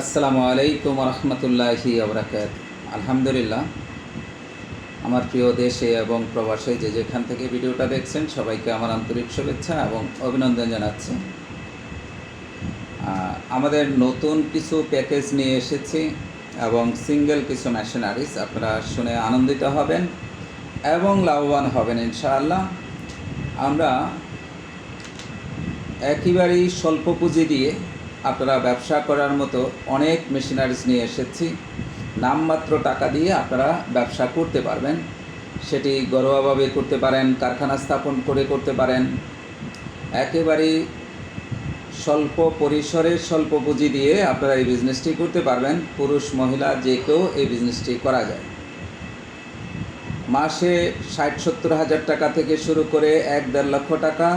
আসসালামু আলাইকুম রহমতুল্লাহি আবরাকাত আলহামদুলিল্লাহ, আমার প্রিয় দেশে এবং প্রবাসে যে যেখান থেকে ভিডিওটা দেখছেন, সবাইকে আমার আন্তরিক শুভেচ্ছা এবং অভিনন্দন জানাচ্ছি। আমাদের নতুন কিছু প্যাকেজ নিয়ে এসেছি এবং সিঙ্গেল কিছু মেশিনারিজ, আপনারা শুনে আনন্দিত হবেন এবং লাভবান হবেন ইনশাআল্লাহ। আমরা একেবারেই স্বল্প পুঁজি দিয়ে আপনারা ব্যবসা করার মতো অনেক মেশিনারিজ নিয়ে এসেছি। নামমাত্র টাকা দিয়ে আপনারা ব্যবসা করতে পারবেন। সেটি ঘরোয়াভাবে করতে পারেন, কারখানা স্থাপন করে করতে পারেন। একেবারেই স্বল্প পরিসরে স্বল্প পুঁজি দিয়ে আপনারা এই বিজনেসটি করতে পারবেন। পুরুষ, মহিলা, যে কেউ এই বিজনেসটি করা যায়। মাসে ষাট, সত্তর হাজার টাকা থেকে শুরু করে এক দেড় লক্ষ টাকা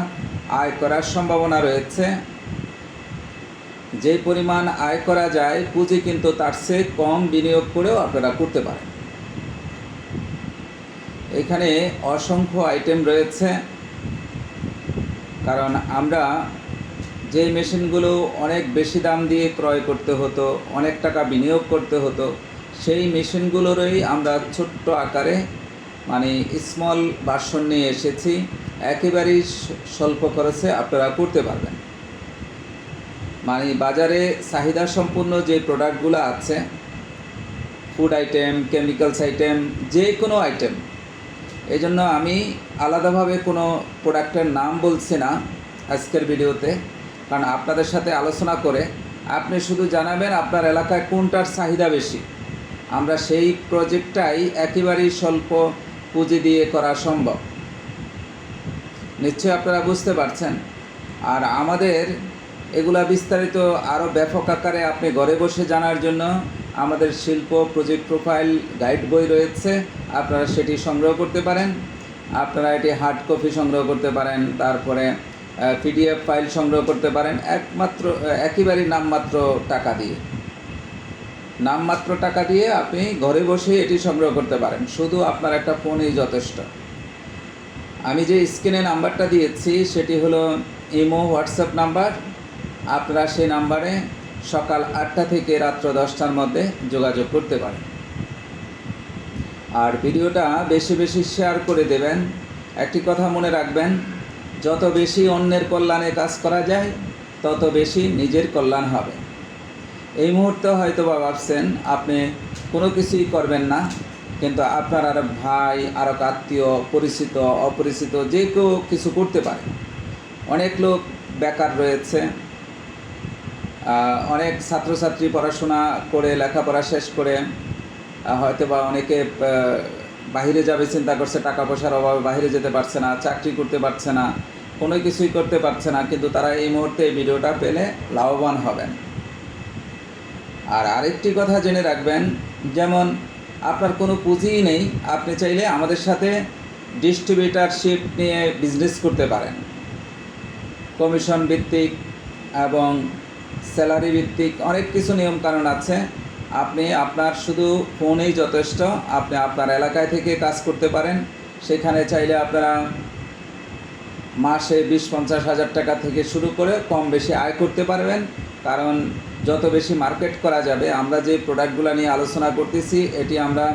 আয় করার সম্ভাবনা রয়েছে। যে পরিমাণ আয় করা যায়, পুঁজি কিন্তু তার চেয়ে কম বিনিয়োগ করেও আপনারা করতে পারেন। এখানে অসংখ্য আইটেম রয়েছে, কারণ আমরা যে মেশিনগুলো অনেক বেশি দাম দিয়ে ক্রয় করতে হতো, অনেক টাকা বিনিয়োগ করতে হতো, সেই মেশিনগুলোরই আমরা ছোট্ট আকারে মানে স্মল বাসন নিয়ে এসেছি। একেবারেই স্বল্প খরচে আপনারা করতে পারবেন। মানে বাজারে চাহিদা সম্পূর্ণ যে প্রোডাক্টগুলো আছে ফুড আইটেম কেমিক্যালস আইটেম যে কোনো আইটেম এই জন্য আমি আলাদাভাবে কোনো প্রোডাক্টের নাম বলছি না আজকের ভিডিওতে। কারণ আপনাদের সাথে আলোচনা করে আপনি শুধু জানাবেন আপনার এলাকায় কোনটার চাহিদা বেশি। আমরা সেই প্রজেক্টটাই একেবারেই স্বল্প পুঁজি দিয়ে করা সম্ভব। নিশ্চয়ই আপনারা বুঝতে পারছেন। আর আমাদের এগুলা বিস্তারিত আরও ব্যাপক আকারে আপনি ঘরে বসে জানার জন্য আমাদের শিল্প প্রজেক্ট প্রোফাইল গাইড বই রয়েছে, আপনারা সেটি সংগ্রহ করতে পারেন। আপনারা এটি হার্ড কপি সংগ্রহ করতে পারেন, তারপরে পিডিএফ ফাইল সংগ্রহ করতে পারেন, একমাত্র একেবারেই নামমাত্র টাকা দিয়ে। নামমাত্র টাকা দিয়ে আপনি ঘরে বসে এটি সংগ্রহ করতে পারেন, শুধু আপনার একটা ফোনই যথেষ্ট। আমি যে স্ক্রিনে নাম্বারটা দিয়েছি, সেটি হলো ইমো, হোয়াটসঅ্যাপ নাম্বার আপনারা সেই নাম্বারে সকাল আটটা থেকে রাত্র দশটার মধ্যে যোগাযোগ করতে পারেন। আর ভিডিওটা বেশি বেশি শেয়ার করে দেবেন। একটি কথা মনে রাখবেন, যত বেশি অন্যের কল্যাণে কাজ করা যায়, তত বেশি নিজের কল্যাণ হবে। এই মুহূর্তে হয়তো বা ভাবছেন, আপনি কোনো কিছুই করবেন না, কিন্তু আপনার আর ভাই আরও আত্মীয়, পরিচিত, অপরিচিত যে কেউ কিছু করতে পারে। অনেক লোক বেকার রয়েছে অনেক ছাত্রছাত্রী পড়াশোনা করে, লেখাপড়া শেষ করে হয়তো বা অনেকে বাইরে যাবে, চিন্তা করছে টাকা পয়সার অভাবে বাইরে যেতে পারছে না, চাকরি করতে পারছে না কোনো কিছুই করতে পারছে না, কিন্তু তারা এই মুহূর্তে এই ভিডিওটা পেলে লাভবান হবেন। আর আরেকটি কথা জেনে রাখবেন, যেমন আপনার কোনো পুঁজিই নেই, আপনি চাইলে আমাদের সাথে ডিস্ট্রিবিউটারশিপ নিয়ে বিজনেস করতে পারেন। কমিশন ভিত্তিক এবং স্যালারি ভিত্তিক অনেক কিছু নিয়মকানুন আছে। আপনি আপনার শুধু ফোনেই যথেষ্ট, আপনি আপনার এলাকায় থেকে কাজ করতে পারেন। সেখানে চাইলে আপনারা মাসে বিশ পঞ্চাশ হাজার টাকা থেকে শুরু করে কম বেশি আয় করতে পারবেন। কারণ যত বেশি মার্কেট করা যাবে, আমরা যে প্রোডাক্টগুলো নিয়ে আলোচনা করতেছি, এটি আমরা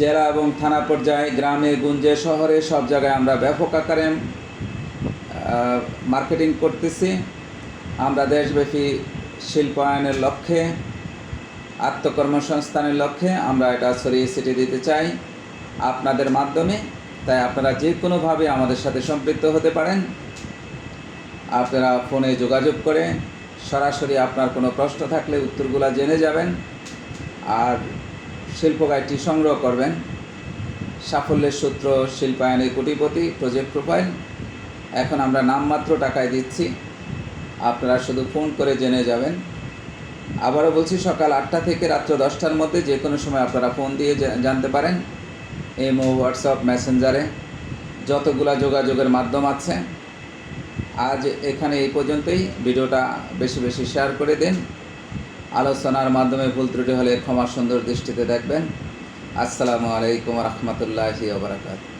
জেলা এবং থানা পর্যায়ে, গ্রামে, গুঞ্জে, শহরে সব জায়গায় আমরা ব্যাপক আকারে মার্কেটিং করতেছি। আমরা দেশব্যাপী শিল্পায়নের লক্ষ্যে, আত্মকর্মসংস্থানের লক্ষ্যে আমরা এটা ছড়িয়ে ছিটিয়ে দিতে চাই আপনাদের মাধ্যমে। তাই আপনারা যে কোনোভাবে আমাদের সাথে সম্পৃক্ত হতে পারেন। আপনারা ফোনে যোগাযোগ করে সরাসরি আপনার কোনো প্রশ্ন থাকলে উত্তরগুলো জেনে যাবেন আর শিল্প সংগ্রহ করবেন। সাফল্যের সূত্র শিল্পায়নে কোটিপতি প্রজেক্ট প্রোফাইল। এখন আমরা নামমাত্র টাকায় দিচ্ছি। আপনারা শুধু ফোন করে জেনে যাবেন। আবারও বলছি, সকাল আটটা থেকে রাত্র দশটার মধ্যে যে কোনো সময় আপনারা ফোন দিয়ে জানতে পারেন। এমও হোয়াটসঅ্যাপ মেসেঞ্জারে যতগুলা যোগাযোগের মাধ্যম আছে। আজ এখানে এই পর্যন্তই। ভিডিওটা বেশি বেশি শেয়ার করে দিন। আলোচনার মাধ্যমে ভুল ত্রুটি হলে ক্ষমা সুন্দর দৃষ্টিতে দেখবেন। আসসালামু আলাইকুম রহমতুল্লাহি ওবরাকাতু